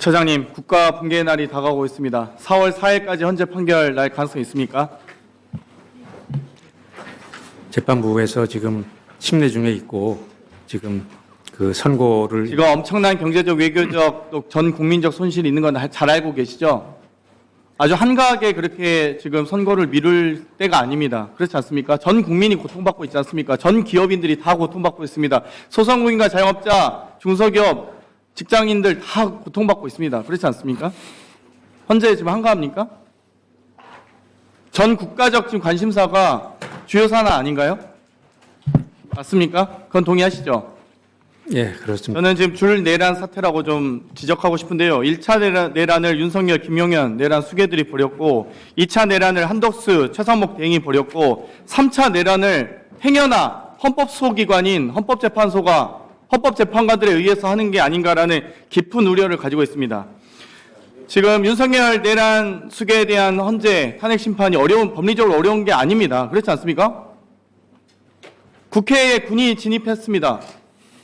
처장님, 국가 붕괴의 날이 다가오고 있습니다. 4월 4일까지 헌재 판결 날 가능성이 있습니까? 재판부에서 지금 심내 중에 있고 지금 그 선고를 지금 엄청난 경제적, 외교적, 또 전 국민적 손실이 있는 건 잘 알고 계시죠? 아주 한가하게 그렇게 지금 선고를 미룰 때가 아닙니다. 그렇지 않습니까? 전 국민이 고통받고 있지 않습니까? 전 기업인들이 다 고통받고 있습니다. 소상공인과 자영업자, 중소기업, 직장인들 다 고통받고 있습니다. 그렇지 않습니까? 헌재 지금 한가합니까? 전 국가적 지금 관심사가 주요 사안 아닌가요? 맞습니까? 그건 동의하시죠? 예 그렇습니다. 저는 지금 줄 내란 사태라고 좀 지적하고 싶은데요. 1차 내란, 내란을 윤석열, 김용현 내란 수괴들이 벌였고 2차 내란을 한덕수, 최상목 대행이 벌였고 3차 내란을 행여나 헌법소기관인 헌법재판소가 헌법재판관들에 의해서 하는 게 아닌가라는 깊은 우려를 가지고 있습니다. 지금 윤석열 내란 수괴에 대한 헌재 탄핵 심판이 어려운 법리적으로 어려운 게 아닙니다. 그렇지 않습니까? 국회에 군이 진입했습니다.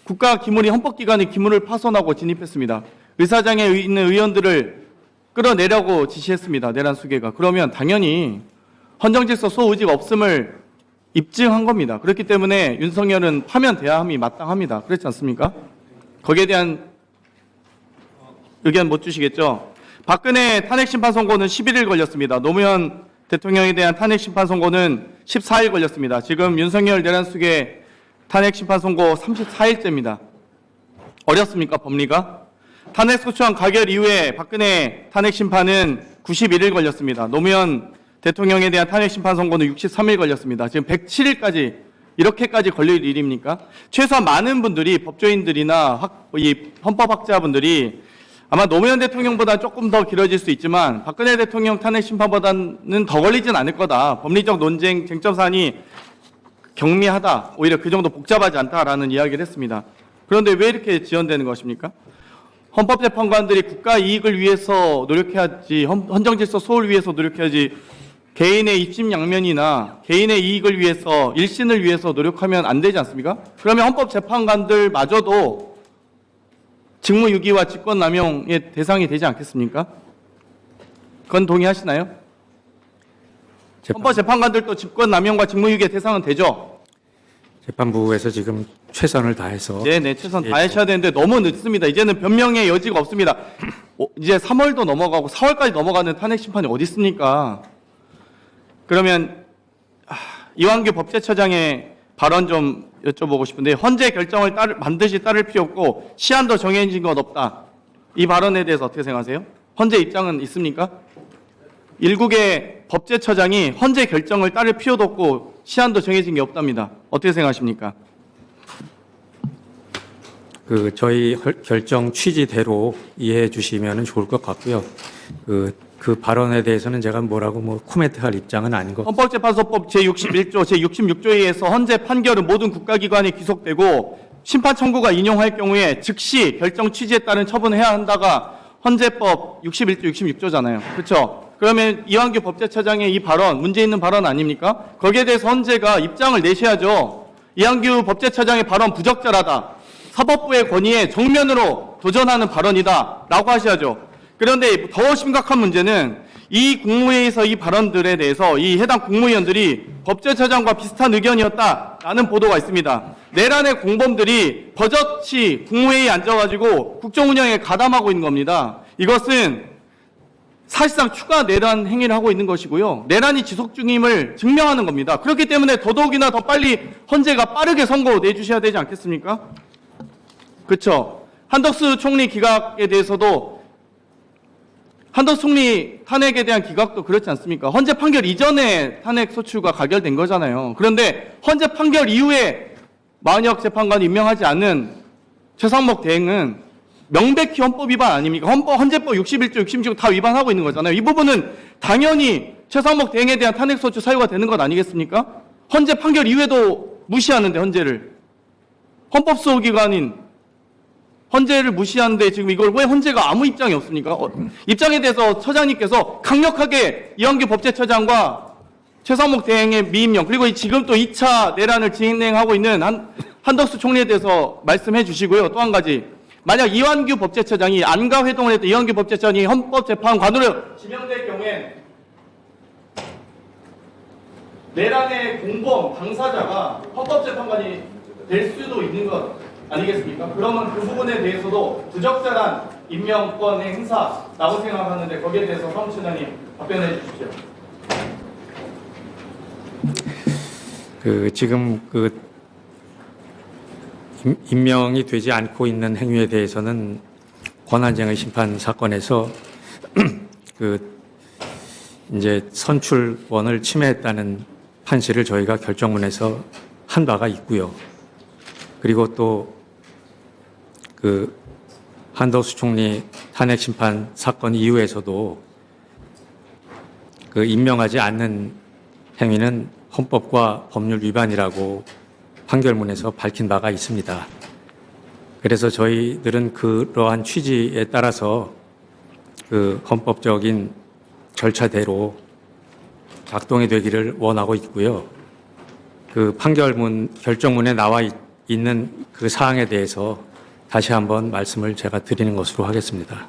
국가 기물이 헌법기관의 기물을 파손하고 진입했습니다. 의사장에 있는 의원들을 끌어내려고 지시했습니다. 내란 수계가. 그러면 당연히 헌정질서 소의지가 없음을 입증한 겁니다. 그렇기 때문에 윤석열은 파면돼야 함이 마땅합니다. 그렇지 않습니까? 거기에 대한 의견 못 주시겠죠? 박근혜 탄핵 심판 선고는 11일 걸렸습니다. 노무현 대통령에 대한 탄핵 심판 선고는 14일 걸렸습니다. 지금 윤석열 내란 수계 탄핵 심판 선고 34일째입니다. 어렵습니까, 법리가? 탄핵 소추안 가결 이후에 박근혜 탄핵 심판은 91일 걸렸습니다. 노무현 대통령에 대한 탄핵 심판 선고는 63일 걸렸습니다. 지금 107일까지 이렇게까지 걸릴 일입니까? 최소한 많은 분들이 법조인들이나 학, 이 헌법학자분들이 아마 노무현 대통령보다 조금 더 길어질 수 있지만 박근혜 대통령 탄핵 심판보다는 더 걸리진 않을 거다. 법리적 논쟁 쟁점 사안이 경미하다. 오히려 그 정도 복잡하지 않다라는 이야기를 했습니다. 그런데 왜 이렇게 지연되는 것입니까? 헌법재판관들이 국가 이익을 위해서 노력해야지, 헌- 헌정질서 소홀 위해서 노력해야지, 개인의 입심 양면이나 개인의 이익을 위해서, 일신을 위해서 노력하면 안 되지 않습니까? 그러면 헌법재판관들마저도 직무유기와 직권남용의 대상이 되지 않겠습니까? 그건 동의하시나요? 재판, 헌법재판관들도 직권남용과 직무유기의 대상은 되죠? 재판부에서 지금 최선을 다해서 네, 네, 최선 예, 다하셔야 되는데 너무 늦습니다. 이제는 변명의 여지가 없습니다. 어, 이제 3월도 넘어가고 4월까지 넘어가는 탄핵 심판이 어디 있습니까? 그러면 아, 이완규 법제처장의 발언 좀 여쭤보고 싶은데 헌재 결정을 따를, 반드시 따를 필요 없고 시한도 정해진 것 없다. 이 발언에 대해서 어떻게 생각하세요? 헌재 입장은 있습니까? 일국의 법제처장이 헌재 결정을 따를 필요도 없고 시한도 정해진 게 없답니다. 어떻게 생각하십니까? 그 저희 헐- 결정 취지대로 이해해 주시면 좋을 것 같고요. 그, 그 발언에 대해서는 제가 뭐라고 뭐 코멘트할 입장은 아닌 것 헌법재판소법 제61조, 제66조에 의해서 헌재 판결은 모든 국가기관에 귀속되고 심판 청구가 인용할 경우에 즉시 결정 취지에 따른 처분을 해야 한다가 헌재법 61조, 66조잖아요. 그렇죠? 그러면 이완규 법제처장의 이 발언 문제 있는 발언 아닙니까? 거기에 대해서 헌재가 입장을 내셔야죠. 이완규 법제처장의 발언 부적절하다. 사법부의 권위에 정면으로 도전하는 발언이다 라고 하셔야죠. 그런데 더 심각한 문제는 이 국무회의에서 이 발언들에 대해서 이 해당 국무위원들이 법제처장과 비슷한 의견이었다라는 보도가 있습니다. 내란의 공범들이 버젓이 국무회의에 앉아가지고 국정운영에 가담하고 있는 겁니다. 이것은 사실상 추가 내란 행위를 하고 있는 것이고요. 내란이 지속 중임을 증명하는 겁니다. 그렇기 때문에 더더욱이나 더 빨리 헌재가 빠르게 선고 내주셔야 되지 않겠습니까? 그렇죠. 한덕수 총리 기각에 대해서도 한덕수 총리 탄핵에 대한 기각도 그렇지 않습니까? 헌재 판결 이전에 탄핵 소추가 가결된 거잖아요. 그런데 헌재 판결 이후에 마은혁 재판관이 임명하지 않은 최상목 대행은 명백히 헌법 위반 아닙니까? 헌법, 헌재법 61조, 66조 다 위반하고 있는 거잖아요. 이 부분은 당연히 최상목 대행에 대한 탄핵 소추 사유가 되는 것 아니겠습니까? 헌재 판결 이후에도 무시하는데 헌재를 헌법소기관인 헌재를 무시하는데 지금 이걸 왜 헌재가 아무 입장이 없습니까? 어, 입장에 대해서 처장님께서 강력하게 이완규 법제처장과 최상목 대행의 미임령 그리고 이 지금 또 2차 내란을 진행하고 있는 한, 한덕수 총리에 대해서 말씀해 주시고요. 또 한 가지 만약 이완규 법제처장이 안가 회동을 했던 이완규 법제처장이 헌법재판관으로 지명될 경우엔 내란의 공범 당사자가 헌법재판관이 될 수도 있는 것 아니겠습니까? 그러면 그 부분에 대해서도 부적절한 임명권의 행사라고 생각하는데 거기에 대해서 사무처장님 답변해 주십시오. 그 지금 그 임- 임명이 되지 않고 있는 행위에 대해서는 권한쟁의 심판 사건에서 그 이제 선출권을 침해했다는 판시를 저희가 결정문에서 한 바가 있고요. 그리고 또 그 한덕수 총리 탄핵 심판 사건 이후에서도 그 임명하지 않는 행위는 헌법과 법률 위반이라고 판결문에서 밝힌 바가 있습니다. 그래서 저희들은 그러한 취지에 따라서 그 헌법적인 절차대로 작동이 되기를 원하고 있고요. 그 판결문 결정문에 나와 있- 있는 그 사항에 대해서 다시 한번 말씀을 제가 드리는 것으로 하겠습니다.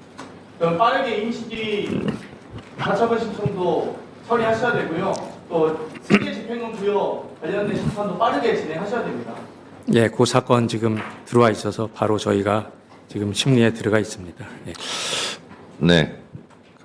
그럼 빠르게 임시기 가처분 신청도 처리하셔야 되고요. 또 승계 집행권 부여 관련된 심판도 빠르게 진행하셔야 됩니다. 예, 그 사건 지금 들어와 있어서 바로 저희가 지금 심리에 들어가 있습니다. 예. 네.